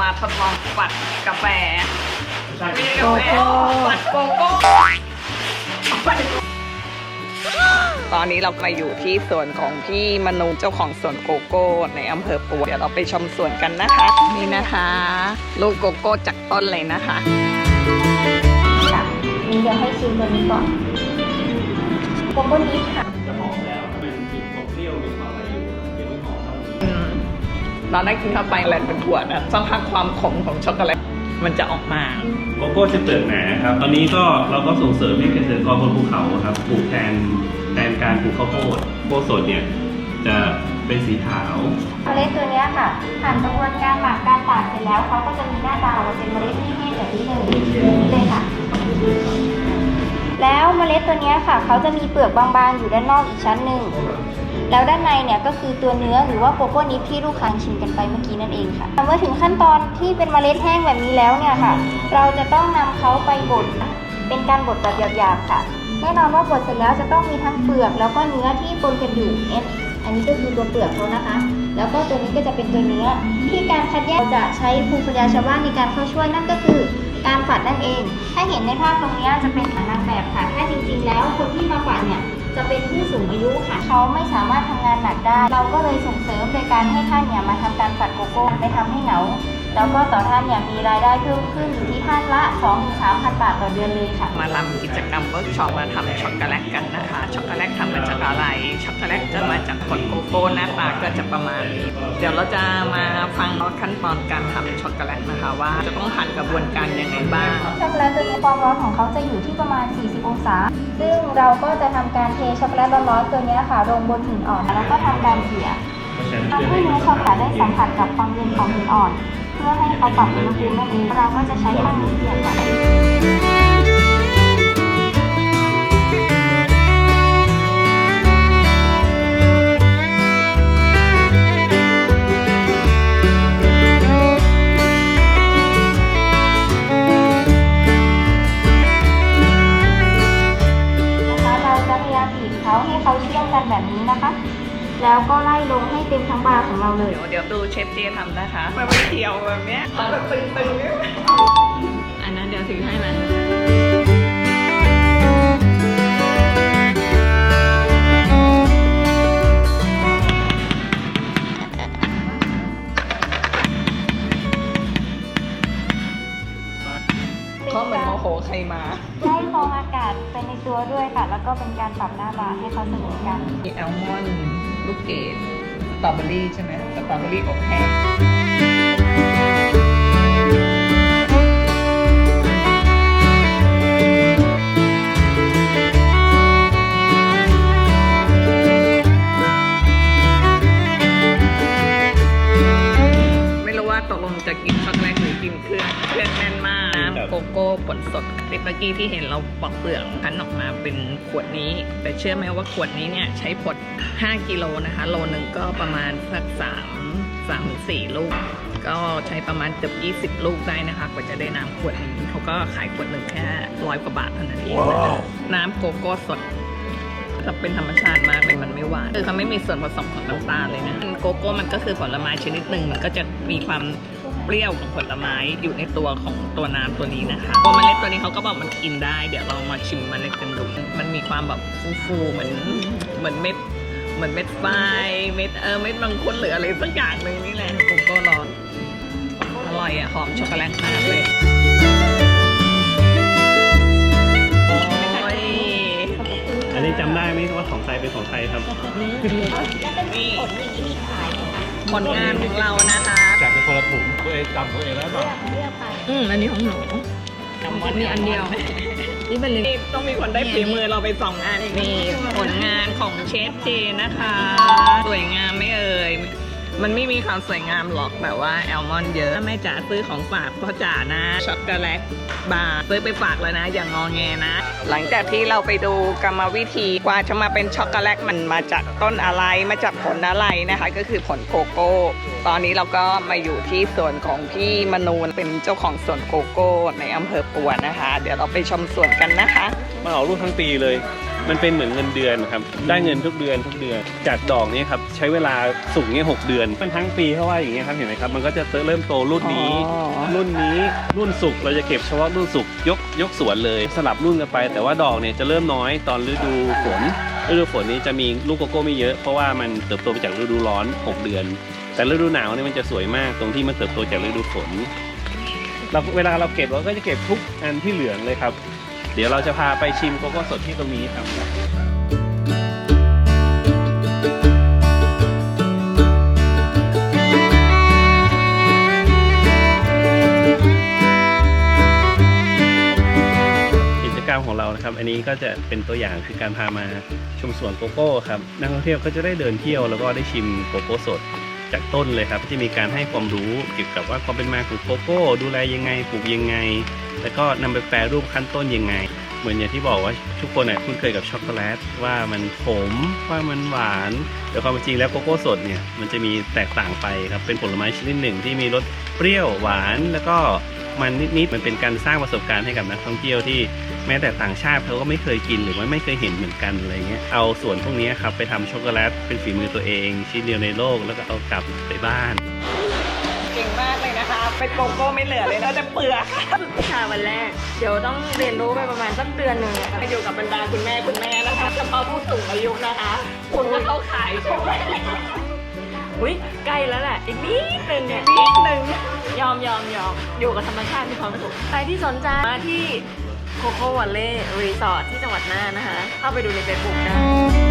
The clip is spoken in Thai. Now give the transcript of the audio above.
มาทดลองปัดกาแฟใช่ไม่ใช่กาแฟปัดโกโก้ปัดตอนนี้เรามาอยู่ที่สวนของพี่มนูเจ้าของสวนโกโก้ ในอำเภอปัวเดี๋ยวเราไปชมสวนกันนะคะ นี่นะคะ ลูกโกโก้จากต้นเลยนะคะค่ะนี่เดี๋ยวให้ชิมตัวนี้ก่อนโกโก้นิดค่ะ ตอนแรกกินเข้าไปแหละเป็นถั่วนะสักพักความขมของช็อกโกแลตมันจะออกมาโกโก้จะเปลือกหนาครับ ตอนนี้ก็เราก็ส่งเสริมให้เกษตรกรบนภูเขาครับปลูกแทนแทนการปลูกข้าวโพดโพดสดเนี่ยจะเป็นสีขาวเมล็ดตัวเนี้ยค่ะผ่านกระบวนการหมักการตากเสร็จแล้วเขาก็จะมีหน้าตาออกมาเป็นเมล็ดที่แห้งแบบนี้เลยนี่เลยค่ะ แล้วเมล็ดตัวเนี้ยค่ะเขาจะมีเปลือกบางๆอยู่ด้านนอกอีกชั้นหนึ่ง แล้วด้านในเนี่ยก็คือตัวเนื้อหรือว่าโกโก้นิปที่ลูกค้าชิมกันไปเมื่อกี้นั่นเองค่ะ เมื่อถึงขั้นตอนที่เป็นเมล็ดแห้งแบบนี้แล้วเนี่ยค่ะ เราจะต้องนำเขาไปบดเป็นการบดแบบหยาบๆค่ะ แน่นอนว่าบดเสร็จแล้วจะต้องมีทั้งเปลือกแล้วก็เนื้อที่ปนกันอยู่เอ็นอันนี้ก็คือตัวเปลือกเขานะคะ แล้วก็ตัวนี้ก็จะเป็นตัวเนื้อ ที่การคัดแยกจะใช้ภูมิปัญญาชาวบ้านในการเข้าช่วยนั่นก็คือการฝัดนั่นเอง ถ้าเห็นในภาพตรงนี้จะเป็นนางแบบค่ะ ถ้าจริงๆ แล้วคนที่มาฝัดเนี่ย จะเป็นผู้สูงอายุค่ะ เขาไม่สามารถทำงานหนักได้ เราก็เลยส่งเสริมโดยการให้ท่านเนี่ยมาทำการฝัดโกโก้ไม่ทำให้เหงา แล้วก็ต่อท่านเนี่ยมีรายได้เพิ่มขึ้นอยู่ที่ท่านละ2-3,000 บาทต่อเดือนเลยค่ะ มาทำกิจกรรมเวิร์กช็อปมาทำช็อกโกแลตกันนะคะ ช็อกโกแลตทำมาจากอะไร ช็อกโกแลตจะมาจากผลโกโก้หน้าตาก็จะประมาณนี้ เดี๋ยวเราจะมาฟังขั้นตอนการทำช็อกโกแลตนะคะว่าจะต้องผ่านกระบวนการยังไงบ้าง ช็อกโกแลตตัวนี้ความร้อนของเขาจะอยู่ที่ประมาณ 40 องศา ซึ่งเราก็จะทำการเทช็อกโกแลตร้อนๆตัวนี้ค่ะลงบนหินอ่อนแล้วก็ทำการเขี่ยทำให้เนื้อช็อกโกแลตได้สัมผัสกับความเย็นของหินอ่อน เพื่อให้เขาปรับอุณหภูมินั่นเองเราก็จะใช้ข้างนี้เขี่ยก่อน จะพยายามบีบเขาให้เขาเชื่อมกันแบบนี้นะคะ แล้วก็ไล่ลงให้เต็มทั้งบาร์ของเราเลย เดี๋ยวเดี๋ยวดูเชฟเจทำนะคะมันไม่เกี่ยวแบบเนี้ยเขาแบบตึงๆเนี่ยอันนั้นเดี๋ยวถือให้มันเขาเหมือนโมโหใครมาไล่ฟองอากาศไปในตัวด้วยค่ะ แล้วก็เป็นการปรับหน้าบาร์ให้เขาเสมอกัน มีแอลมอนด์ลูกเกดสตรอเบอรี่ใช่ไหมสตรอเบอรี่อบแห้ง ว่าตกลงจะกินช็อกโกแลตหรือกินเครื่องเครื่องแน่นมากน้ำโกโก้ผลสดคลิปเมื่อกี้ที่เห็นเราปอกเปลือกคั้นออกมาเป็นขวดนี้ แต่เชื่อไหมว่าขวดนี้เนี่ยใช้ผล5กิโลนะคะ โลหนึ่งก็ประมาณสักสามสามถึงสี่ลูก ก็ใช้ประมาณเกือบ20 ลูกได้นะคะ กว่าจะได้น้ำขวดนี้เขาก็ขายขวดหนึ่งแค่ร้อยกว่าบาทเท่านั้นเองนะคะน้ำโกโก้สด ถ้าเป็นธรรมชาติมากเลยมันไม่หวานคือเขาไม่มีส่วนผสมของน้ำตาลเลยนะโกโก้มันก็คือผลไม้ชนิดหนึ่งมันก็จะมีความเปรี้ยวของผลไม้อยู่ในตัวของตัวน้ำตัวนี้นะคะตัวเมล็ดตัวนี้เขาก็บอกมันกินได้เดี๋ยวเรามาชิมเมล็ดกันดูมันมีความแบบฟูๆเหมือนเหมือนเม็ดเหมือนเม็ดไฟเม็ดเออเม็ดมังคุดหรืออะไรสักอย่างหนึ่งนี่แหละโกโก้ร้อนอร่อยอะหอมช็อกโกแลตมากเลย จำได้ไหมว่าของใครเป็นของใครครับนี่ผลงานของเรานะคะ แจกเป็นคนละถุงตัวเองจำตัวเองแล้วเปล่าอืมอันนี้ของหนูมีอันเดียว นี่เป็นลินี่ต้องมีคนได้ฝีมือเราไปสองงานนี่ผลงานของเชฟเจนะคะ สวยงามไม่เอ่ย มันไม่มีความสวยงามหรอกแต่ว่าแอลมอนเยอะถ้าแม่จ๋าซื้อของฝากพ่อจ๋านะช็อกโกแลตบาร์ซื้อไปฝากเลยนะ อย่างงอแงนะ หลังจากที่เราไปดูกรรมวิธีกว่าจะมาเป็นช็อกโกแลตมันมาจากต้นอะไรมาจากผลอะไรนะคะ ก็คือผลโกโก้ ตอนนี้เราก็มาอยู่ที่สวนของพี่มนูนเป็นเจ้าของสวนโกโก้ ในอำเภอปัวนะคะ เดี๋ยวเราไปชมสวนกันนะคะ มาออกลูกทั้งปีเลย มันเป็นเหมือนเงินเดือนครับ ได้เงินทุกเดือนทุกเดือน จากดอกนี้ครับใช้เวลาสุกเนี่ยหกเดือนมันทั้งปีเพราะว่าอย่างเงี้ยครับเห็นไหมครับมันก็จะเริ่มโตรุ่นนี้ อ๋อ รุ่นนี้รุ่นสุกเราจะเก็บเฉพาะรุ่นสุกยกยกสวนเลยสลับรุ่นกันไป แต่ว่าดอกเนี่ยจะเริ่มน้อยตอนฤดูฝนฤดูฝนนี้จะมีลูกโกโก้ไม่เยอะเพราะว่ามันเติบโตมาจากฤดูร้อน 6 เดือน แต่ฤดูหนาวเนี่ยมันจะสวยมากตรงที่มันเติบโตจากฤดูฝนเราเวลาเราเก็บเราก็จะเก็บทุกอันที่เหลืองเลยครับเดี๋ยวเราจะพาไปชิมโกโก้สดที่ตรงนี้ครับ กิจกรรมของเรานะครับ อันนี้ก็จะเป็นตัวอย่างคือการพามาชมสวนโกโก้ครับ นักท่องเที่ยวก็จะได้เดินเที่ยวแล้วก็ได้ชิมโกโก้สด จากต้นเลยครับ ที่มีการให้ความรู้เกี่ยวกับว่าความเป็นมาของโกโก้ ดูแลยังไงปลูกยังไง แล้วก็นำไปแปรรูปขั้นต้นยังไง เหมือนอย่างที่บอกว่าทุกคนเนี่ยคุ้นเคยกับช็อกโกแลตว่ามันขมว่ามันหวานแต่ความเป็นจริงแล้วโกโก้สดเนี่ยมันจะมีแตกต่างไปครับเป็นผลไม้ชนิดหนึ่งที่มีรสเปรี้ยวหวานแล้วก็ มันนิดๆมันเป็นการสร้างประสบการณ์ให้กับนักท่องเที่ยวที่แม้แต่ต่างชาติเขาก็ไม่เคยกินหรือว่าไม่เคยเห็นเหมือนกันอะไรเงี้ยเอาส่วนพวกนี้ครับไปทำช็อกโกแลตเป็นฝีมือตัวเองชิ้นเดียวในโลกแล้วก็เอากลับไปบ้านเก่งมากเลยนะคะเป็นโกโก้ไม่เหลือเลยนะแต่เปลือกวิชาวันแรกเดี๋ยวต้องเรียนรู้ไปประมาณสักเดือนหนึ่งอะคะอยู่กับบรรดาคุณแม่คุณแม่นะคะเฉพาะผู้สูงอายุนะคะคุณก็เข้าขายใช่ไหม อุ้ยใกล้แล้วแหละอีกนิดนึงเนี่ยนิดหนึ่งยอมยอมยอมอยู่กับธรรมชาติมีความสุขใครที่สนใจมาที่โคโค่วัลเล่รีสอร์ทที่จังหวัดน่านนะคะ เข้าไปดูในเฟซบุ๊กได้